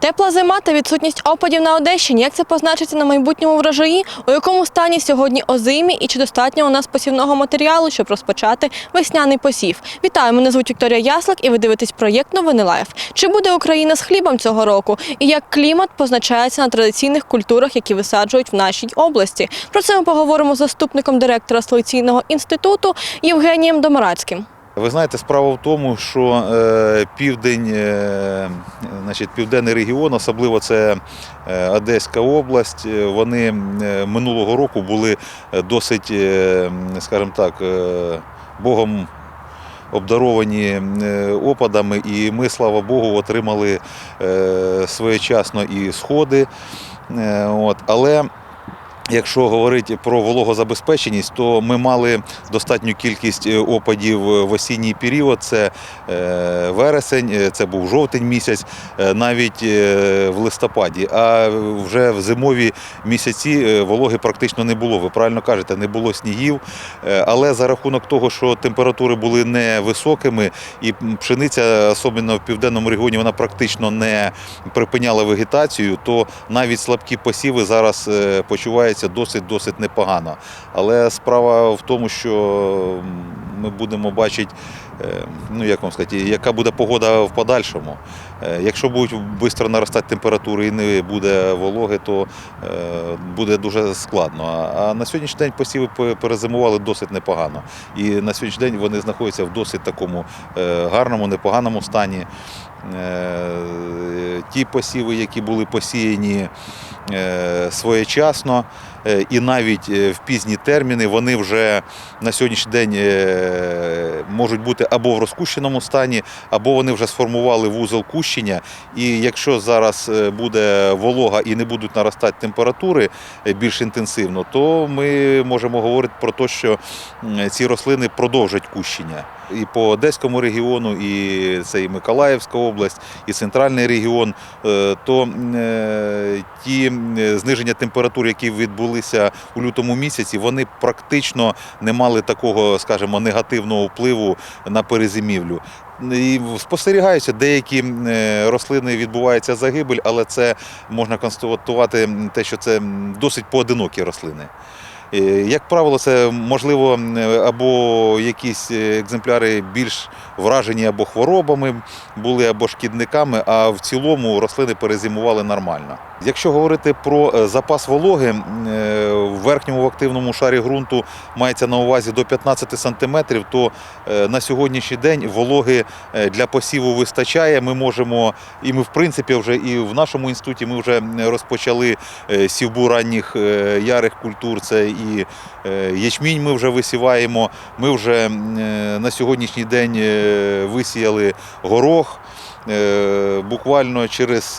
Тепла зима та відсутність опадів на Одещині. Як це позначиться на майбутньому врожаї? У якому стані сьогодні озимі і чи достатньо у нас посівного матеріалу, щоб розпочати весняний посів? Вітаю, мене звуть Вікторія Яслик, і ви дивитесь проєкт Новини Лайф. Чи буде Україна з хлібом цього року? І як клімат позначається на традиційних культурах, які висаджують в нашій області? Про це ми поговоримо з заступником директора Селекційного інституту Євгенієм Домарацьким. Ви знаєте, справа в тому, що е, південь, е, значить, південний регіон, особливо це е, Одеська область, вони минулого року були досить, скажімо так, Богом обдаровані опадами, і ми, слава Богу, отримали своєчасно і сходи. От, але Якщо говорити про вологозабезпеченість, то ми мали достатню кількість е, опадів в осінній період. Це е, вересень, е, це був жовтень місяць, е, навіть е, в листопаді. А вже в зимові місяці е, вологи практично не було. Ви правильно кажете, не було снігів. Е, Але за рахунок того, що температури були невисокими, і пшениця, особливо в південному регіоні, вона практично не припиняла вегетацію, то навіть слабкі посіви зараз е, почуваються досить-досить непогано. Але справа в тому, що ми будемо бачити, е, ну як вам сказати, яка буде погода в подальшому. Е, Якщо будуть швидко наростати температури і не буде вологи, то е, буде дуже складно. А- на сьогоднішній день посіви перезимували досить непогано. І на сьогоднішній день вони знаходяться в досить такому гарному, непоганому стані. Ті посіви, які були посіяні своєчасно, е, і навіть е, в пізні терміни, вони вже на сьогоднішній день е, можуть бути або в розкущеному стані, або вони вже сформували вузол кущення. І якщо зараз е, буде волога і не будуть наростати температури е, більш інтенсивно, то ми можемо говорити про те, що ці рослини продовжать кущення. І по Одеському регіону, і це і Миколаївська область, і центральний регіон, е, то е, ті зниження температур, які відбулися у лютому місяці, вони практично не мали такого, скажімо, негативного впливу на перезимівлю. І Спостерігаюся, деякі е, рослини відбувається загибель, але це можна констатувати те, що це досить поодинокі рослини. Е, Як правило, це можливо або якісь е, екземпляри більш вражені або хворобами були, або шкідниками, а в цілому рослини перезимували нормально. Якщо говорити про е, запас вологи, в верхньому в активному шарі ґрунту мається на увазі до 15 сантиметрів, то на сьогоднішній день вологи для посіву вистачає. Ми можемо, і ми в принципі вже і в нашому інституті ми вже розпочали сівбу ранніх ярих культур. Це і е, ячмінь ми вже висіваємо. Ми вже е, на сьогоднішній день е, висіяли горох. Буквально через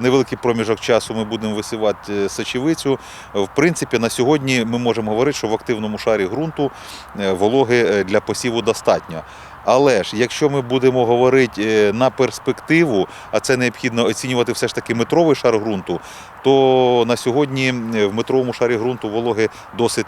невеликий проміжок часу ми будемо висівати сочевицю. В принципі, на сьогодні ми можемо говорити, що в активному шарі ґрунту вологи для посіву достатньо. Але ж якщо ми будемо говорити е, на перспективу, а це необхідно оцінювати все ж таки метровий шар ґрунту, то на сьогодні в метровому шарі ґрунту вологи досить.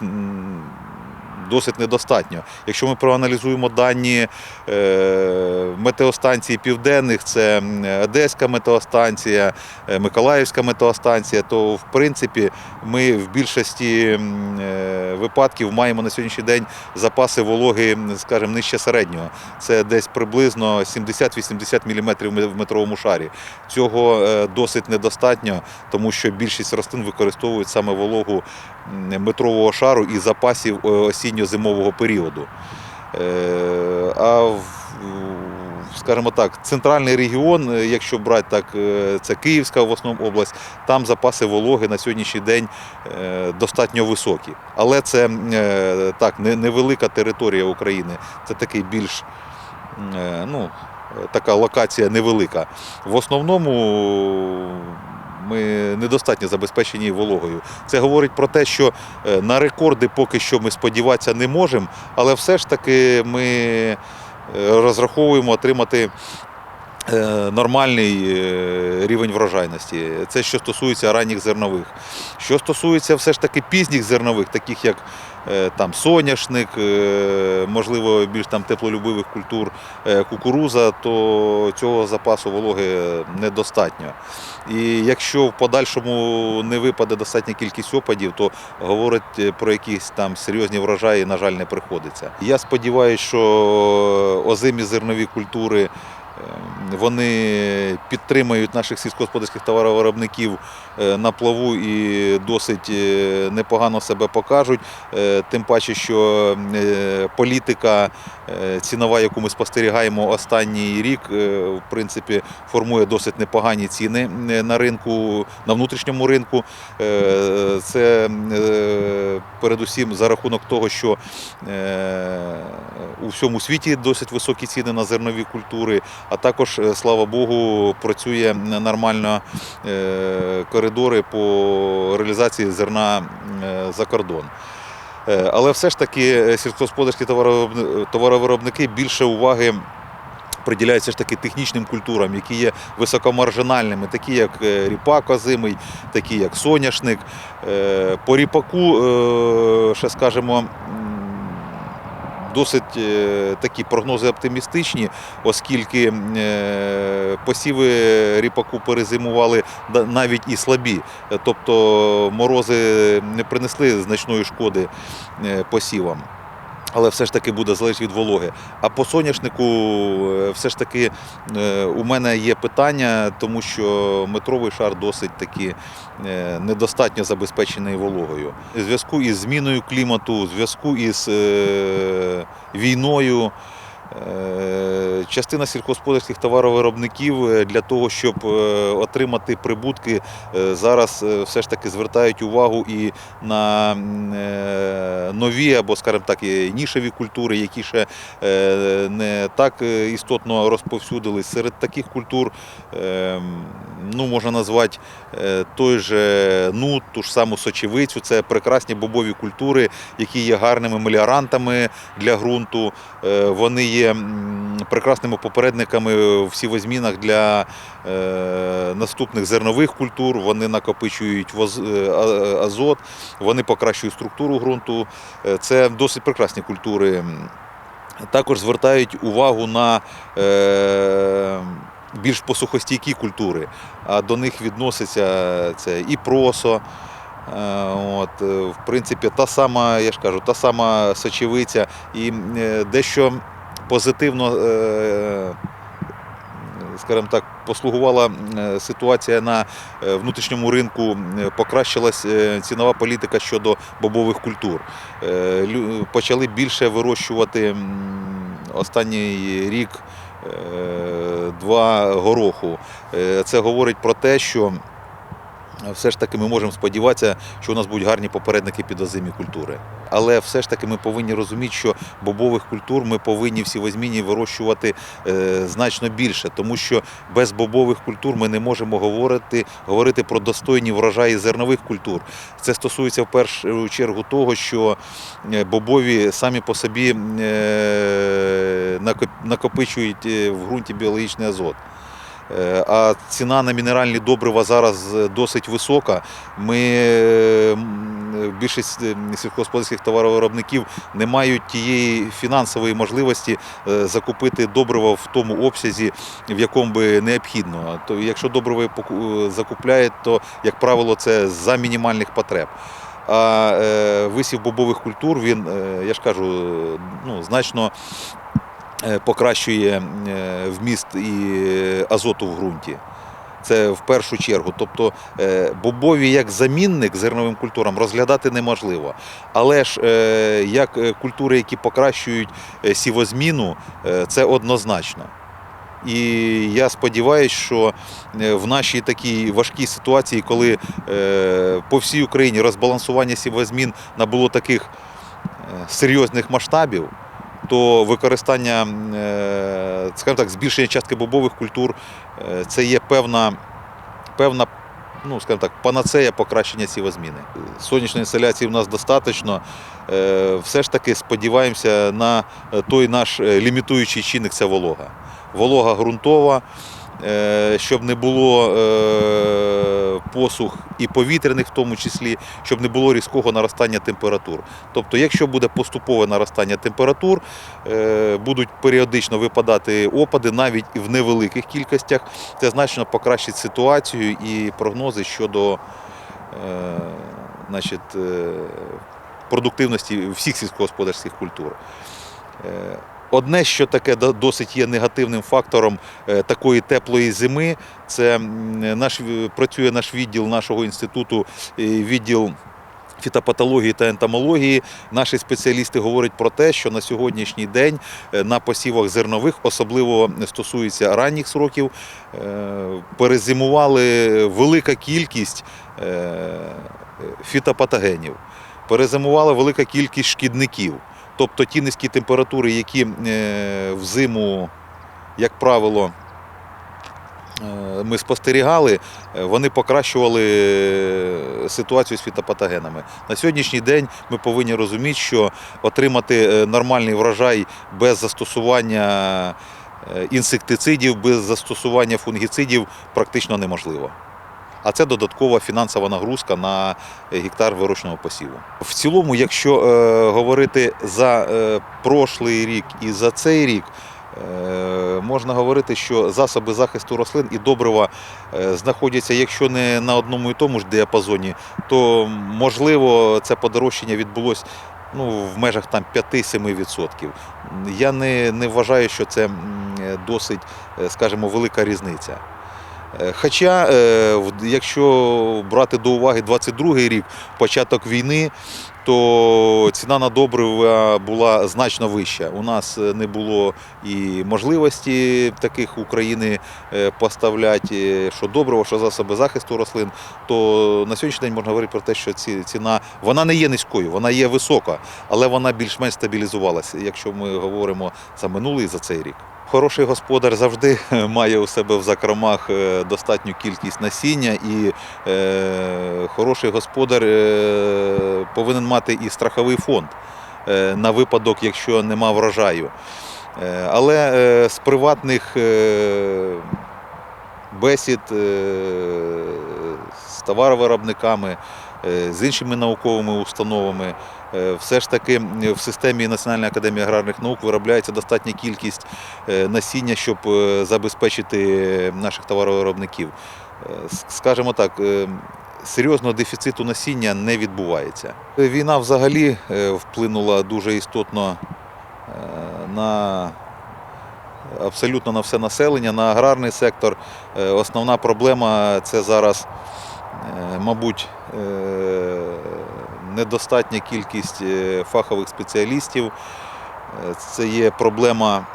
Досить недостатньо. Якщо ми проаналізуємо дані е, метеостанцій південних, це Одеська метеостанція, е, Миколаївська метеостанція, то в принципі ми в більшості е, випадків маємо на сьогоднішній день запаси вологи, скажімо, нижче середнього. Це десь приблизно 70-80 мм в метровому шарі. Цього досить недостатньо, тому що більшість рослин використовують саме вологу метрового шару і запасів е, осінньо-зимового періоду. Е, А скажімо так, центральний регіон, якщо брати так, е, це Київська в основному область, там запаси вологи на сьогоднішній день е, достатньо високі. Але це так, невелика територія України. Це такий більш ну, така локація невелика. В основному ми недостатньо забезпечені вологою. Це говорить про те, що е, на рекорди поки що ми сподіватися не можемо, але все ж таки ми е, розраховуємо отримати е, нормальний рівень врожайності. Це що стосується ранніх зернових. Що стосується все ж таки пізніх зернових, таких як там соняшник, е, можливо, більш там теплолюбивих культур е, кукуруза, то цього запасу вологи недостатньо. І якщо в подальшому не випаде достатня кількість опадів, то говорити про якісь там серйозні врожаї, на жаль, не приходиться. Я сподіваюся, що озимі зернові культури. Е, Вони підтримають наших сільськогосподарських товаровиробників е, на плаву і досить е, непогано себе покажуть. Е, Тим паче, що політика цінова, яку ми спостерігаємо останній рік, в принципі, формує досить непогані ціни на ринку, на внутрішньому ринку. Це передусім за рахунок того, що у всьому світі досить високі ціни на зернові культури, а також, е, слава Богу, працює нормально е, коридори по реалізації зерна е, за кордон. Але все ж таки сільськогосподарські товаровиробники більше уваги приділяють все ж таки технічним культурам, які є високомаржинальними, такі як ріпак озимий, такі як соняшник. По ріпаку, ще скажемо, досить е, такі прогнози оптимістичні, оскільки е, посіви ріпаку перезимували навіть і слабі. Тобто морози не принесли значної шкоди е, посівам. Але все ж таки буде залежить від вологи. А по соняшнику е, все ж таки е, у мене є питання, тому що метровий шар досить таки е, недостатньо забезпечений вологою. У зв'язку із зміною клімату, у зв'язку із війною. Е, Частина сільськогосподарських товаровиробників е, для того, щоб е, отримати прибутки, зараз все ж таки звертають увагу і на нові або, скажімо так, нішеві культури, які ще не так істотно розповсюдились. Серед таких культур ну, можна назвати той же нут, ту ж саму сочевицю. Це прекрасні бобові культури, які є гарними меліорантами для ґрунту. Вони є прекрасними попередниками в сівозмінах для е, наступних зернових культур. Вони накопичують е, азот, вони покращують структуру ґрунту. Е, Це досить прекрасні культури. Також звертають увагу на більш посухостійкі культури, а до них відноситься це і просо. От, в принципі, та сама, я ж кажу, та сама сочевиця і дещо позитивно, е, скажімо так, послугувала е, ситуація на е, внутрішньому ринку, покращилась цінова політика щодо бобових культур. Почали більше вирощувати останній рік два гороху. Це говорить про те, що все ж таки ми можемо сподіватися, що у нас будуть гарні попередники під озимі культури. Але все ж таки ми повинні розуміти, що бобових культур ми повинні всі возмінні вирощувати е, значно більше, тому що без бобових культур ми не можемо говорити, говорити про достойні врожаї зернових культур. Це стосується в першу чергу того, що е, бобові самі по собі е, накопичують в ґрунті біологічний азот. Е, А ціна на мінеральні добрива зараз е, досить висока. Ми е, більшість сільськогосподарських товаровиробників не мають тієї фінансової можливості закупити добрива в тому обсязі, в якому би необхідно. То якщо добриво закупляють, то як правило це за мінімальних потреб. А висів бобових культур він, я ж кажу, ну, значно покращує е, вміст і азоту в ґрунті. Це в першу чергу. Тобто е, бобові як замінник зерновим культурам розглядати неможливо. Але ж е, як е, культури, які покращують е, сівозміну, е, це однозначно. І я сподіваюся, що е, в нашій такій важкій ситуації, коли е, по всій Україні розбалансування сівозмін набуло таких е, серйозних масштабів, то використання, е, скажімо так, збільшення частки бобових культур е, це є певна, певна ну, скажімо так, панацея покращення сівозміни. Сонячної інсталяції в нас достатньо. Е, Все ж таки сподіваємося на той наш лімітуючий чинник це волога. Волога ґрунтова. Е, щоб не було е, посух і повітряних, в тому числі, щоб не було різкого наростання температур. Тобто, якщо буде поступове наростання температур, е, будуть періодично випадати опади навіть і в невеликих кількостях, це значно покращить ситуацію і прогнози щодо значить, продуктивності всіх сільськогосподарських культур. Е, Одне, що таке досить є негативним фактором е, такої теплої зими, це наш працює наш відділ нашого інституту, е, відділ фітопатології та ентомології. Наші спеціалісти говорять про те, що на сьогоднішній день е, на посівах зернових, особливо стосується ранніх сроків, е, перезимували велика кількість е, фітопатогенів, перезимувала велика кількість шкідників. Тобто ті низькі температури, які е, взиму, як правило, е, ми спостерігали, е, вони покращували ситуацію з фітопатогенами. На сьогоднішній день ми повинні розуміти, що отримати нормальний врожай без застосування інсектицидів, без застосування фунгіцидів практично неможливо. А це додаткова фінансова нагрузка на е, гектар вирощеного посіву. В цілому, якщо е, говорити за е, прошлий рік і за цей рік, е, можна говорити, що засоби захисту рослин і добрива е, знаходяться, якщо не на одному і тому ж діапазоні, то можливо це подорожчання відбулось ну, в межах там 5-7%. Я не, не вважаю, що це досить, скажімо, велика різниця. Е, Хоча, е, якщо брати до уваги 22-й рік, початок війни, то ціна на добрива була значно вища. У нас е, не було і можливості таких України поставляти, що добрива, що засоби захисту рослин. То на сьогоднішній день можна говорити про те, що ці- ціна вона не є низькою, вона є висока, але вона більш-менш стабілізувалася, якщо ми говоримо за минулий за цей рік. Хороший господар завжди має у себе в закромах е, достатню кількість насіння, і е, хороший господар е, повинен мати і страховий фонд е, на випадок, якщо нема врожаю. Е, але е, з приватних е, бесід е, з товаровиробниками, е, з іншими науковими установами. Е, Все ж таки в системі Національної академії аграрних наук виробляється достатня кількість е, насіння, щоб е, забезпечити наших товаровиробників. Скажімо так, серйозного дефіциту насіння не відбувається. Війна взагалі вплинула дуже істотно на абсолютно на все населення, на аграрний сектор. Основна проблема це зараз, мабуть, недостатня кількість е, фахових спеціалістів. Е, Це є проблема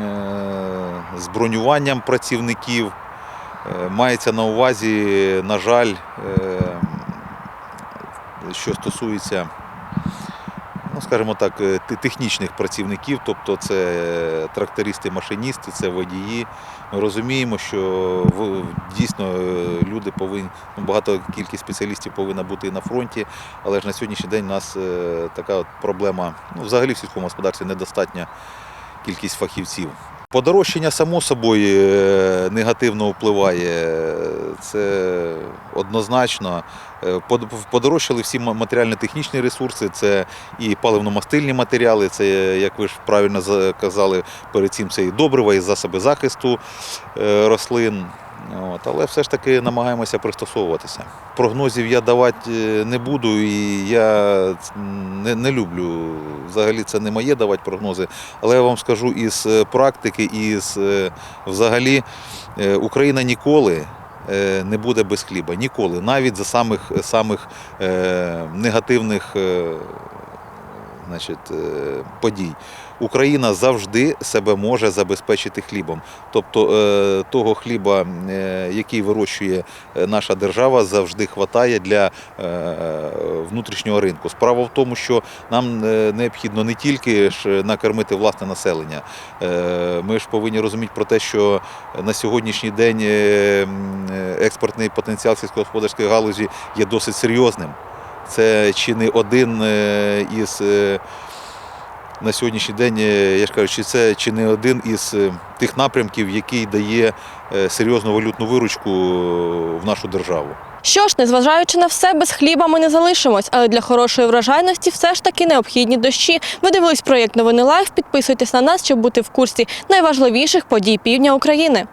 е, з бронюванням працівників. Мається на увазі, на жаль, що стосується, скажімо так, е, технічних працівників, тобто це трактористи, машиністи, це водії. Ми розуміємо, що дійсно е, люди повинні, ну, багато кількість спеціалістів повинна бути і на фронті, але ж на сьогоднішній день у нас е, така от проблема, ну, взагалі в сільському господарстві недостатня кількість фахівців. Подорожчання, само собою, е, негативно впливає. Це однозначно. Е, Подорожчали всі матеріально-технічні ресурси, це і паливно-мастильні матеріали, це, як ви ж правильно казали, перед цим це і добрива, і засоби захисту е, рослин. От, але все ж таки намагаємося пристосовуватися. Прогнозів я давати е, не буду, і я не, не люблю. Взагалі це не моє давати прогнози. Але я вам скажу із е, практики, із е, взагалі Україна ніколи не буде без хліба. Ніколи. Навіть за самих, самих негативних значить, подій. Україна завжди себе може забезпечити хлібом. Тобто е, того хліба, е, який вирощує е, наша держава, завжди вистачає для внутрішнього ринку. Справа в тому, що нам необхідно не тільки ж накормити власне населення. Ми ж повинні розуміти про те, що на сьогоднішній день експортний потенціал сільськогосподарської галузі є досить серйозним. Це чи не один із на сьогоднішній день, е, я ж кажу, чи це чи не один із е, тих напрямків, який дає е, серйозну валютну виручку в нашу державу. Що ж, незважаючи на все, без хліба ми не залишимось, але для хорошої врожайності все ж таки необхідні дощі. Ви дивились проєкт Новини Лайф. Підписуйтесь на нас, щоб бути в курсі найважливіших подій півдня України.